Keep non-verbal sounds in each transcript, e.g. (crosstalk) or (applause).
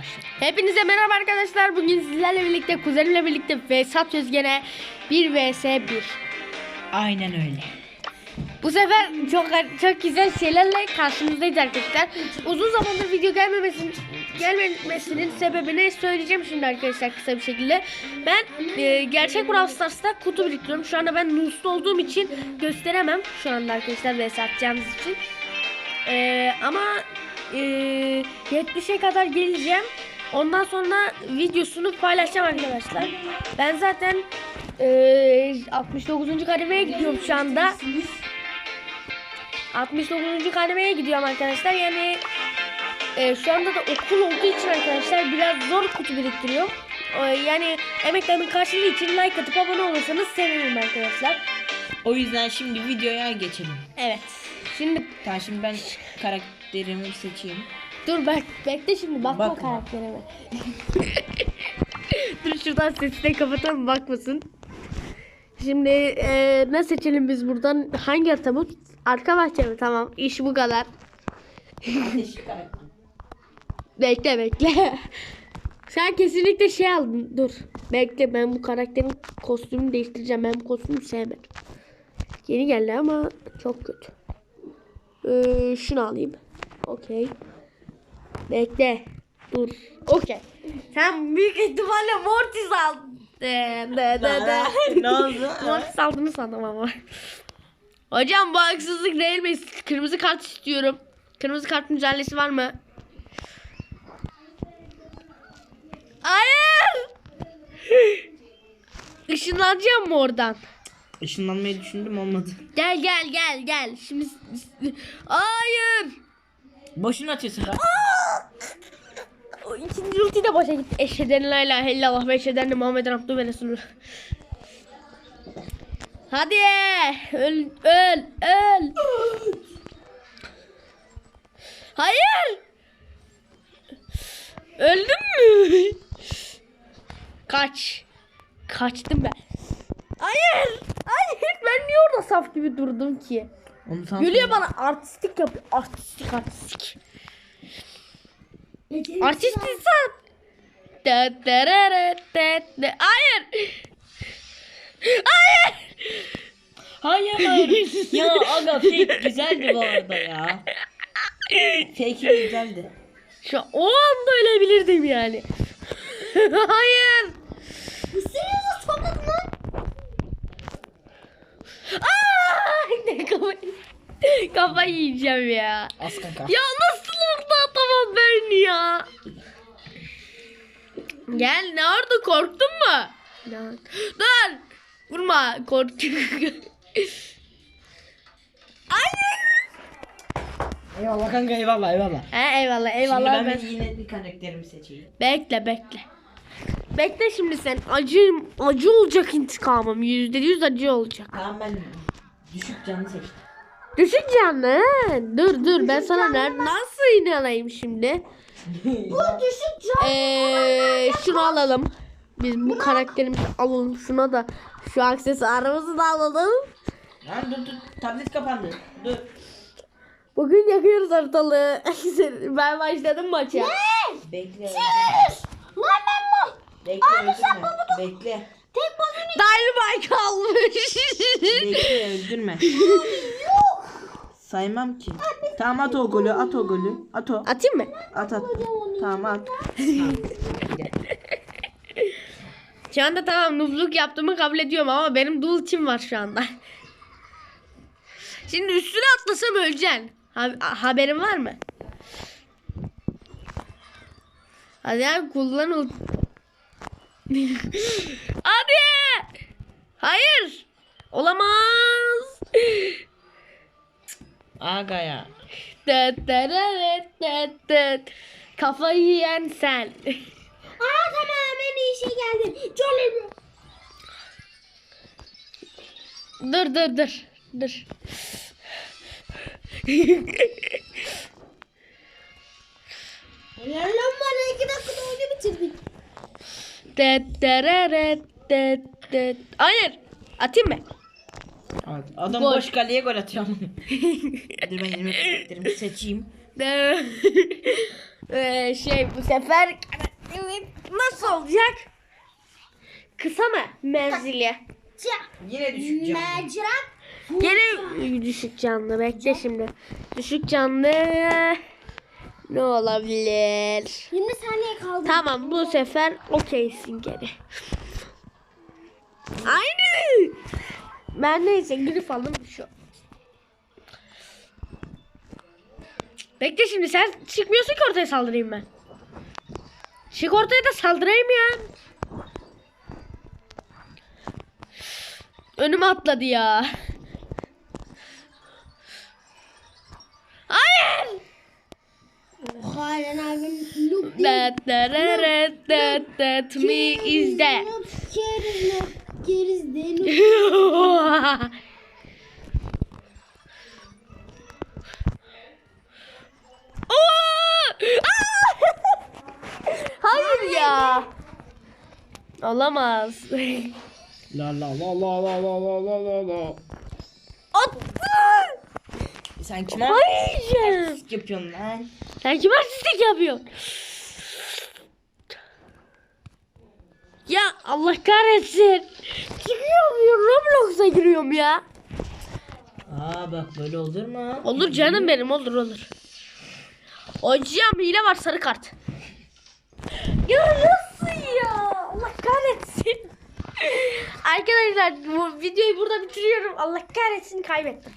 başla. Hepinize merhaba arkadaşlar. Bugün sizlerle birlikte kuzenimle birlikte Vesat Özgen'e 1 vs 1. Aynen öyle. Bu sefer çok çok güzel şeylerle karşınızdayız arkadaşlar. Uzun zamandır video gelmemesinin gelmemesinin sebebini söyleyeceğim şimdi arkadaşlar kısa bir şekilde. Ben e, gerçek Brawl Stars'ta kutu biriktiriyorum. Şu anda ben Nus'ta olduğum için gösteremem şu anda arkadaşlar vs atacağımız için. E, ama e, 70'e kadar geleceğim. Ondan sonra videosunu paylaşacağım arkadaşlar. Ben zaten e, 69. kademeye gidiyorum şu anda. 69. kademeye gidiyorum arkadaşlar. Yani e, şu anda da okul olduğu için arkadaşlar biraz zor kutu biriktiriyorum. E, yani emeklerimin karşılığı için like atıp abone olursanız sevinirim arkadaşlar. O yüzden şimdi videoya geçelim. Evet. Şimdi Tamam şimdi ben karakterimi seçeyim. dur bak bekle şimdi bakma Bakma. karakterime. (laughs) dur şuradan sesi de kapatalım bakmasın. Şimdi e, ne seçelim biz buradan? Hangi harita bu? Arka bahçe mi? Tamam. İş bu kadar. Ateşli karakter. Bekle bekle. Sen kesinlikle şey aldın. Dur. Bekle ben bu karakterin kostümünü değiştireceğim. Ben bu kostümü sevmedim. Yeni geldi ama çok kötü. Ee, şunu alayım. Okey. Bekle. Dur. Okey. Sen büyük ihtimalle Mortis aldın. De, de, de, (laughs) ne oldu? (laughs) Mortis aldığını sandım ama. Hocam bu haksızlık değil mi? Kırmızı kart istiyorum. Kırmızı kart mücadelesi var mı? Hayır. (laughs) Işınlanacağım mı oradan? Işınlanmayı düşündüm olmadı. Gel gel gel gel. Şimdi Hayır. Boşuna açıyorsun. bak. O ikinci ulti de boşa gitti. Eşheden la ilahe illallah ve eşheden de Muhammeden Abdü ve Resulü. Hadi öl öl öl. Hayır. Öldün mü? Kaç. Kaçtım ben. Hayır. Hayır. Ben niye orada saf gibi durdum ki? Onu tam Gülüyor bana artistik yapıyor. Artistik artistik. Artist insan. Da, da, ra, ra, da, da. Hayır. Hayır. (laughs) Hayır. ya aga fake güzeldi bu arada ya. Fake güzeldi. Şu an- o anda ölebilirdim yani. (laughs) Hayır. Aa, ne kafayı, (laughs) kafayı yiyeceğim ya. Az kanka. Ya nasıl orada atamam ben ya? Gel ne oldu korktun mu? Lan. Dur. Vurma korktum. (laughs) Hayır. Eyvallah kanka eyvallah eyvallah. He, eyvallah Şimdi eyvallah. ben, ben... bir yine bir karakterimi seçeyim. Bekle bekle. Bekle şimdi sen. Acı acı olacak intikamım. Yüzde yüz acı olacak. Tamam ben düşük canlı seçtim. Düşük canlı. Dur dur ben sana ner nasıl inanayım şimdi? (laughs) Eee şunu alalım. Biz bu karakterimizi alalım. Şuna da şu aksesuarımızı da alalım. Lan dur dur tablet kapandı. Dur. Bugün yakıyoruz ortalığı. (laughs) ben başladım maça. Bekle. Lan ben bu. Bekle öldürme. Bekle. Tek başına. Dynamite kalmış. Bekle öldürme. Saymam ki. Tamam at o golü at o golü. At o. Atayım mı? At at. Tamam at. Şu anda tamam nubluk yaptığımı kabul ediyorum ama benim dul tim var şu anda. Şimdi üstüne atlasam öleceksin. Ha- haberin var mı? Hadi abi kullan ult. Hayır. Olamaz. Aga ya. Dıt dıt dıt. Kafayı yiyen sen. Aa tamam en iyi şey geldi. Jolly. Dur dur dur. Dur. Helal lan bana iki dakikada oyunu bitirdik. Dıt dırırıt dıt dıt. Hayır. Atayım mı? At. Adam Gol. boş kaleye gol atıyor. (laughs) Dur ben yeni karakterimi seçeyim. (laughs) Ee, şey bu sefer nasıl olacak? Kısa mı menzili? Yine düşük canlı. Mecra. Gene düşük canlı. Bekle şimdi. Düşük canlı ne olabilir? 20 saniye kaldı. Tamam bu sefer okeysin gene. Aynı. Ben neyse grif aldım şu. Bekle şimdi sen çıkmıyorsun ki ortaya saldırayım ben. Çık ortaya da saldırayım ya. Önüme atladı ya. Hayır. Hayran abim That that that that that me is that. Keriz look. Keriz de look. (laughs) (laughs) Hayır ya. Olamaz. (laughs) La la la la la la la la la la. Attı. Sen kime Hayır. artistlik yapıyorsun lan? Sen kim artistlik yapıyorsun? Ya Allah kahretsin. Çıkıyorum Roblox'a giriyorum ya. Aa bak böyle olur mu? Olur canım benim olur olur. Hocam hile var sarı kart. Ya nasıl ya? Allah kahretsin. Arkadaşlar bu videoyu burada bitiriyorum. Allah kahretsin kaybettim.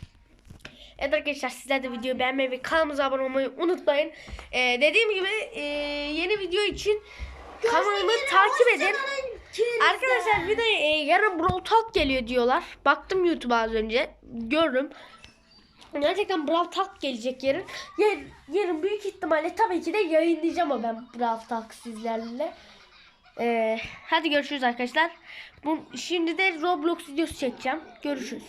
Evet arkadaşlar sizler de videoyu beğenmeyi ve kanalımıza abone olmayı unutmayın. Ee, dediğim gibi e, yeni video için kanalımı takip edin. Arkadaşlar bir de e, yarın Brawl Talk geliyor diyorlar. Baktım YouTube'a az önce. Gördüm. Gerçekten Brawl Talk gelecek yarın. Yarın, yarın büyük ihtimalle tabii ki de yayınlayacağım o ben Brawl Talk sizlerle. Ee, hadi görüşürüz arkadaşlar. Bu, şimdi de Roblox videosu çekeceğim. Görüşürüz.